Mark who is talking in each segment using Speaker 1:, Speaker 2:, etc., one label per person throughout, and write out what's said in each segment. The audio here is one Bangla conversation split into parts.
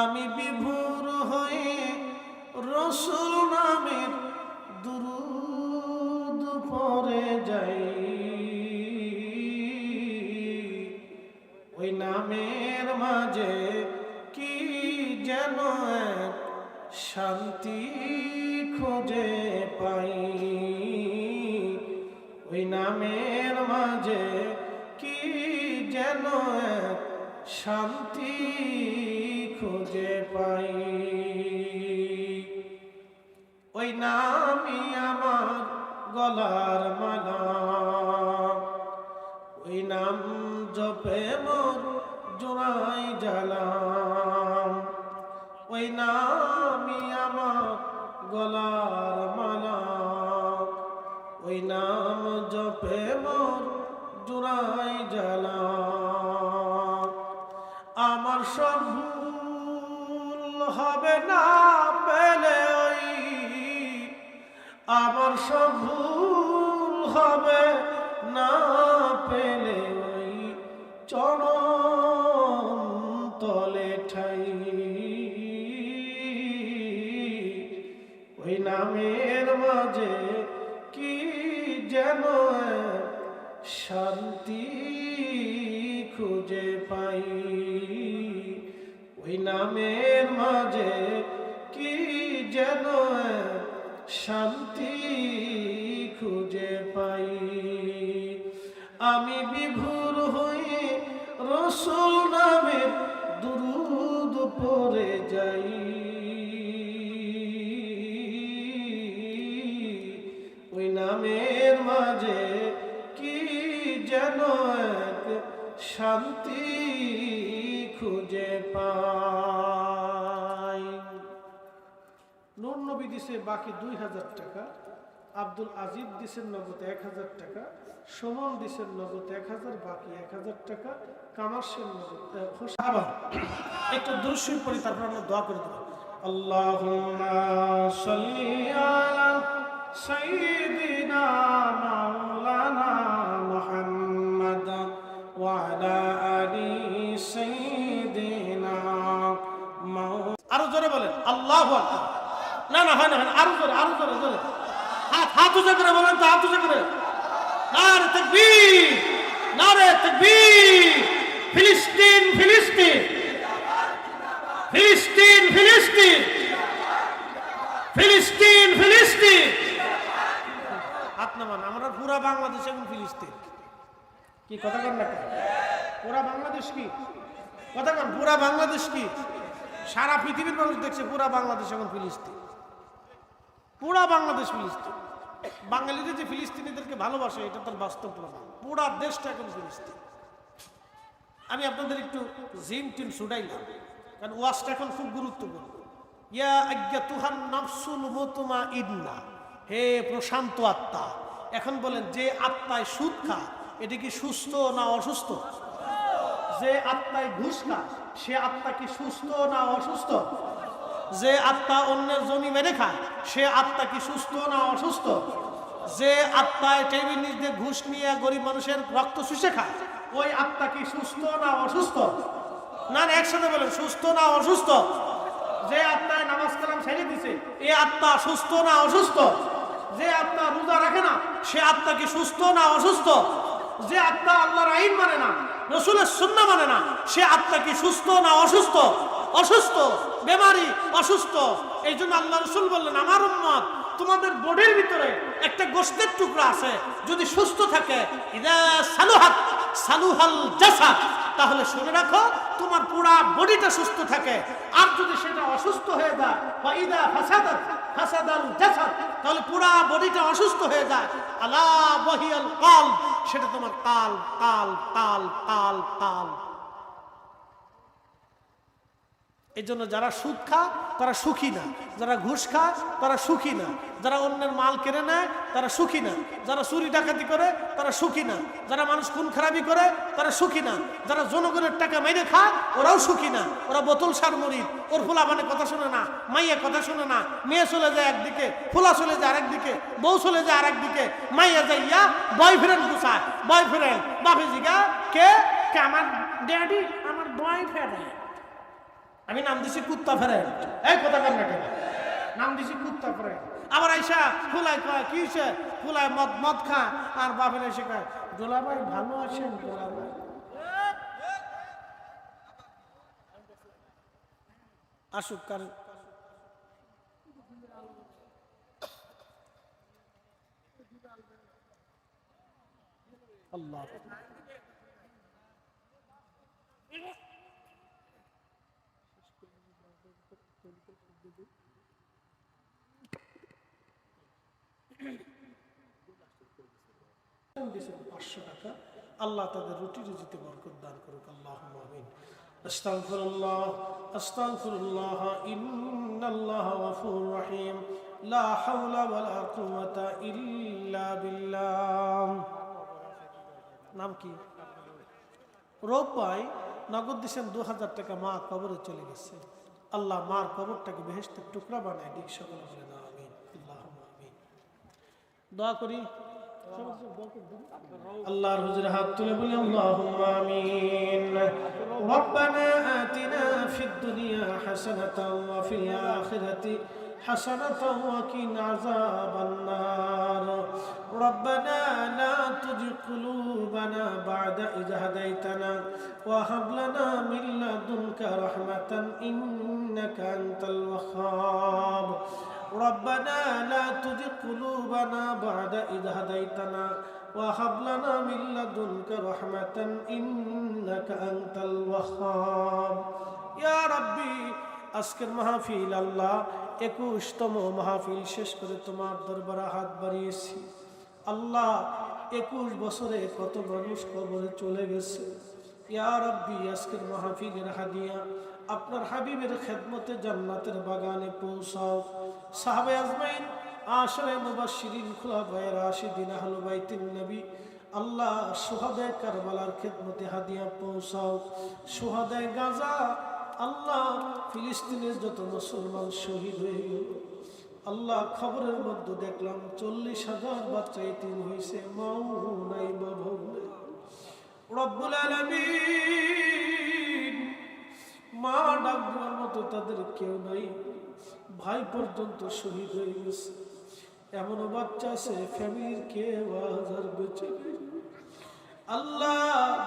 Speaker 1: আমি বিভোর হয়ে রসুল নামের দুরুদ পরে যাই। ওই নামের মাঝে কি যেন এক শান্তি খুঁজে পাই। ওই নামের মাঝে কি যেন এক শান্তি খুঁজে পাই। ওই নামই আমার গলার মালা। ওই নাম জপে মোর জোড়াই জ্বালাম ওই নামই আমার গলার মালা। ওই নাম জপে মোর জোড়াই জ্বালাম আমার সব হবে না পেলে ওই আমার সব হবে না পেলে ওই চরণ তলে ঠাই। ওই নামের মাঝে কি যেন শান্তি খুঁজে পাই। ওই নামের মাঝে কি যেন শান্তি খুঁজে পাই। আমি বিভোর হয়ে রসুল নামের দুরুদ পরে যাই। ওই নামের মাঝে কি যেন এক শান্তি নবী দিছে বাকি দুই হাজার টাকা, আব্দুল আজিব দিছেন নগদ এক হাজার টাকা, সুমন দিছেন নগদ এক হাজার, বাকি এক হাজার টাকা, কামার সেন নগদ আবার একটু দৃশ্যই পড়ি তারপর আমরা দোয়া করে দেবো। আল্লাহুম্মা আরও জোরে বলেন, আল্লাহু আকবার। না না, হয় না হয় না। আরও জোরে আরও জোরে জোরে। হাত হাত উঁচু করে বলেন তো, হাত উঁচু করে। নারে তাকবীর নারে তাকবীর। ফিলিস্তিন ফিলিস্তিন। ফিলিস্তিন ফিলিস্তিন। ফিলিস্তিন ফিলিস্তিন। হাত নামান, আমরা পুরা বাংলাদেশ এখন ফিলিস্তিন। কি, কথা কন না পুরা বাংলাদেশ কি? কথা কন, পুরা বাংলাদেশ কি? সারা পৃথিবীর মানুষ দেখছে পুরা বাংলাদেশ এখন ফিলিস্তিন। পুরা বাংলাদেশ ফিলিস্তিন। বাঙালিরা যে ফিলিস্তিনিদেরকে ভালোবাসে, এটা তার বাস্তব প্রমাণ। পুরা দেশটা এখন ফিলিস্তিন। আমি আপনাদের একটু জিম টিম শুটাইলাম কারণ ওয়াজটা এখন খুব গুরুত্বপূর্ণ। ইয়া আজ্ঞা তুহান নাফসুল ইদনা হে প্রশান্ত আত্মা, এখন বলেন, যে আত্মায় সুদ খা এটা কি সুস্থ না অসুস্থ? যে আত্মায় ঘুষ খায়, সে আত্মা কি সুস্থ না অসুস্থ? যে আত্মা অন্যের জমি মেরে খায় সে আত্মা কি সুস্থ না অসুস্থ? যে আত্মায় টেবিল দিয়ে ঘুষ নিয়ে গরিব মানুষের রক্ত শুষে খায় ওই আত্মা কি সুস্থ না অসুস্থ? না না, একসাথে বলেন সুস্থ না অসুস্থ? যে আত্মায় নামাজ কালাম ছেড়ে দিছে এ আত্মা সুস্থ না অসুস্থ? যে আত্মা রোজা রাখে না সে আত্মা কি সুস্থ না অসুস্থ? যে আত্মা আল্লাহর আইন মানে না রসুলের সুন্না মানে না সে আত্মা কি সুস্থ না অসুস্থ? অসুস্থ, বেমারি, অসুস্থ। এই জন্য আল্লাহ রসুল বললেন, আমার উম্মত, তোমাদের বডির ভিতরে একটা গোস্তের টুকরা আছে, যদি সুস্থ থাকে তাহলে শুনে রাখো, তোমার পুরা বডিটা সুস্থ থাকে। আর যদি সেটা অসুস্থ হয়ে যায় তাহলে পুরা বডিটা অসুস্থ হয়ে যায়। আলা বহিয়াল কাল, সেটা তোমার কাল কাল কাল কাল কাল। এই জন্য যারা সুদ খায়, তারা সুখী না। যারা ঘুষ খায়, তারা সুখী না। যারা অন্যের মাল কেড়ে নেয়, তারা সুখী না। যারা চুরি ডাকাতি করে, তারা সুখী না। যারা মানুষ খুন খারাপি করে, তারা সুখী না। যারা জনগণের টাকা মেরে খায়, ওরাও সুখী না। ওরা বোতল সার মরিদ। ওর ফুলা মানে কথা শোনে না। মাইয়া কথা শোনে না। মেয়ে চলে যায় একদিকে, ফুলা চলে যায় আরেকদিকে, বউ চলে যায় আরেকদিকে। মাইয়া যাইয়া বয়ফ্রেন্ড গুছায়। বয়ফ্রেন্ড বাপে জিগা কে? কে? আমার ড্যাডি আমার বয়ফ্রেন্ড আমি নাম দিছি কুত্তা ফেরাই এই কথা কেন? নাম দিছি কুত্তা ফেরাই আবার আইসা ফুলাই কয়, কি হয়েছে ফুলাই মদ মদ খায় আর বাপের এসে খায় দোলা ভাই ভালো আছেন? দোলা ভাই আসুক কার আল্লাহ। দিয়েছেন পাঁচশো টাকা আল্লাহ তাদের রুটি রুজিতে বরকত দান করুক আল্লাহ আমিন أستغفر الله أستغفر الله إن الله غفور رحيم لا حول ولا قوة إلا بالله নাম কি রোগ পাই নগদ দিয়েছেন দু হাজার টাকা মা কবরে চলে গেছে আল্লাহ মার কবরটাকে বেহেস্তের টুকরা বানায় দিক, সকল করে দাও, আমিন। আল্লাহ আমিন। দোয়া করি। আল্লাহর হুজুরে হাত তুলে বলি, আল্লাহুম্মা আমিন। রব্বানা আতিনা ফিদ দুনিয়া হাসানাতাও ওয়া ফিল আখিরাতি حسنة وكن عذاب النار. ربنا لا تزغ قلوبنا بعد إذ هديتنا وهب لنا من لدنك رحمة إنك أنت الوخاب ربنا لا تزغ قلوبنا بعد إذ هديتنا وهب لنا من لدنك رحمة إنك أنت الوخاب يا ربي আজকের মাহফিল আল্লাহ একুশতম মাহফিল শেষ করে তোমার দরবারে হাত বাড়িয়েছি। আল্লাহ একুশ বছরে কত মানুষ কবরে চলে গেছে। ইয়া রব্বি, আজকের মাহফিলের হাদিয়া, আপনার হাবিবের খেদমতে জান্নাতের বাগানে পৌঁছাও। সাহাবে আজমাইন আশরে মুবাশশিরিন, খুলাফায়ে রাশিদিন, আহলে বাইতিন নবী, আল্লাহ সুহাদে কারবালার খেদমতে হাদিয়া পৌঁছাও। সুহাদে গাজা আল্লাহ ফিলিস্তিনের যত মুসলমান শহীদ হয়ে গেল, আল্লাহ খবরের মধ্যে দেখলাম চল্লিশ হাজার বাচ্চা এতিম হয়েছে মাও নাই বাবাও নাই। রব্বুল আলামিন মা ডাক মতো তাদের কেউ নাই, ভাই পর্যন্ত শহীদ হয়ে গেছে। এমনও বাচ্চা আছে, ফ্যামিলির কেউ আজ আর বেঁচে আল্লাহ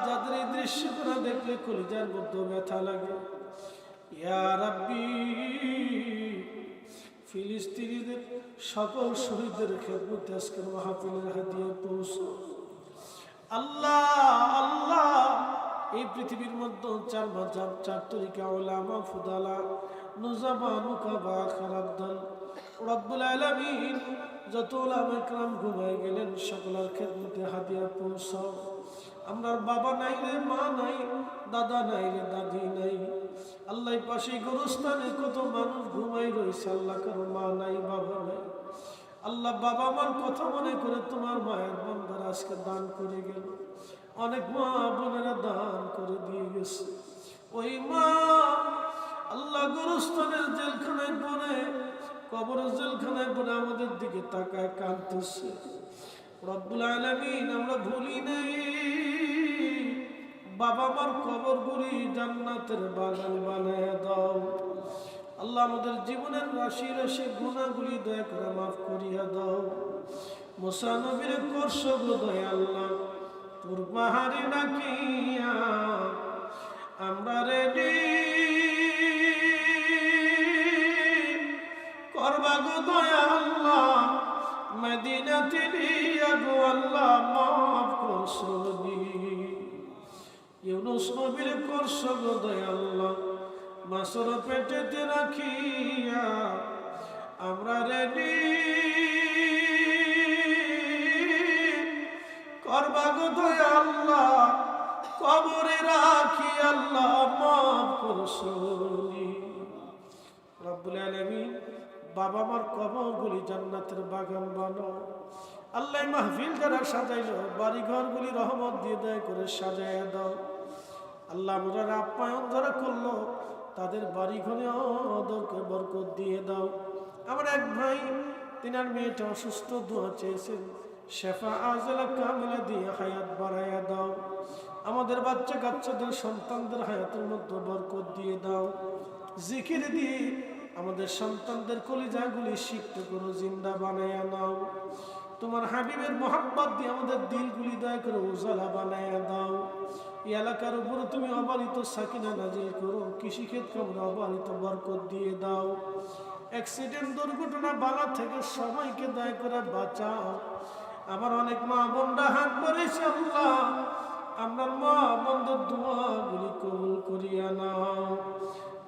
Speaker 1: যাদের এই দৃশ্য করে দেখলে কলিজার মধ্যে ব্যথা লাগে। ইয়া রাব্বি, ফিলিস্তিনিদের সকল শহীদদের খেদমতে আজকের মাহফিলের হাতিয়ে পৌঁছো। আল্লাহ আল্লাহ, এই পৃথিবীর মধ্যে চার মাজাব চার তরিকা ওলামা, ফুদালা, নুজামা, নুকাবা খারাপ দল রব্বুল আলামিন যত ওলামা একরাম ঘুমায় গেলেন, সকলের খেদমতে হাতিয়া পৌঁছাও। আমরা বাবা নাই রে, মা নাই, দাদা নাই রে, দাদি নাই। আল্লাহ পাশে গোরস্থানে কত মানুষ ঘুমাই রয়েছে, আল্লাহ কারও মা নাই, বাবা নাই। আল্লাহ বাবা মার কথা মনে করে তোমার মায়ের বন্ধার আজকে দান করে গেল। অনেক মা বোনেরা দান করে দিয়ে গেছে। ওই মা আল্লাহ গোরস্থানের জেলখানায় পড়ে, কবরের জেলখানায় পড়ে আমাদের দিকে তাকায় কাঁদতেছে। রব্বুল আলামিন, আমরা ভুলি নাই। বাবা মার কবর গুলি জান্নাতের বাগান বানায় দাও। আল্লাহ আমাদের জীবনের রাশি রাশি গুণাগুলি দয়া করে মাফ করিয়া দাও। মোসানবীর কর্ষব দয়া আল্লাহ তোর পাহাড়ে ডাকিয়া আমরা রেডি করছনি ইউনুস নবীর করছ আল্লাহ মাসর পেটেতে রাখিয়া আমরা রেডি। করবা গো দয়া আল্লাহ কবরে রাখি আল্লাহ, মাফ করছনি রব্বুল আলামিন, বাবা মার কবরগুলি জান্নাতের বাগান বানাও। আল্লাহ মাহফিল যারা সাজাইল বাড়ি ঘরগুলি রহমত দিয়ে দয়া করে সাজাইয়া দাও। আল্লাহ আমরা আপ্যায়ন যারা করল, তাদের বাড়ি ঘরে ওদেরকে বরকত দিয়ে দাও। আমার এক ভাই, তিনার মেয়েটা অসুস্থ, দোয়া চেয়েছেন, শেফা আজলা কামিলা দিয়ে হায়াত বাড়াইয়া দাও। আমাদের বাচ্চা কাচ্চাদের, সন্তানদের হায়াতের মধ্যে বরকত দিয়ে দাও। জিকির দিয়ে আমাদের সন্তানদের কলিজাগুলি সিক্ত করো জিন্দা বানাইয়া নাও তোমার হাবিবের মোহাম্মত দিয়ে আমাদের দিলগুলি দয়া করে উজালা বানাইয়া দাও। এই এলাকার উপরে তুমি অবারিত সাকিনা নাজিল করো, কৃষিক্ষেত্রে আমরা অবারিত বরকত দিয়ে দাও। অ্যাক্সিডেন্ট দুর্ঘটনা, বালা থেকে সবাইকে দয়া করে বাঁচাও। আমার অনেক মা বোনরা হাত করেছে আল্লাহ, আমরা মা বন্ধুর দোয়াগুলি কবুল করিয়া নাও।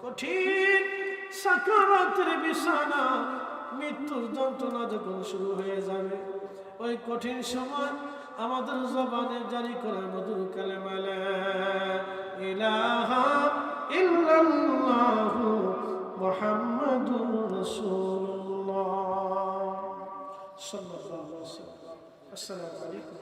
Speaker 1: কঠিন সাকারাতের বিছানা, মৃত্যুর যন্ত্রণা যখন শুরু হয়ে যাবে ওই কঠিন সময় আমাদের জবানে জারি করা মধুর কালেমা লা ইলাহা ইল্লাল্লাহু আসসালামু আলাইকুম।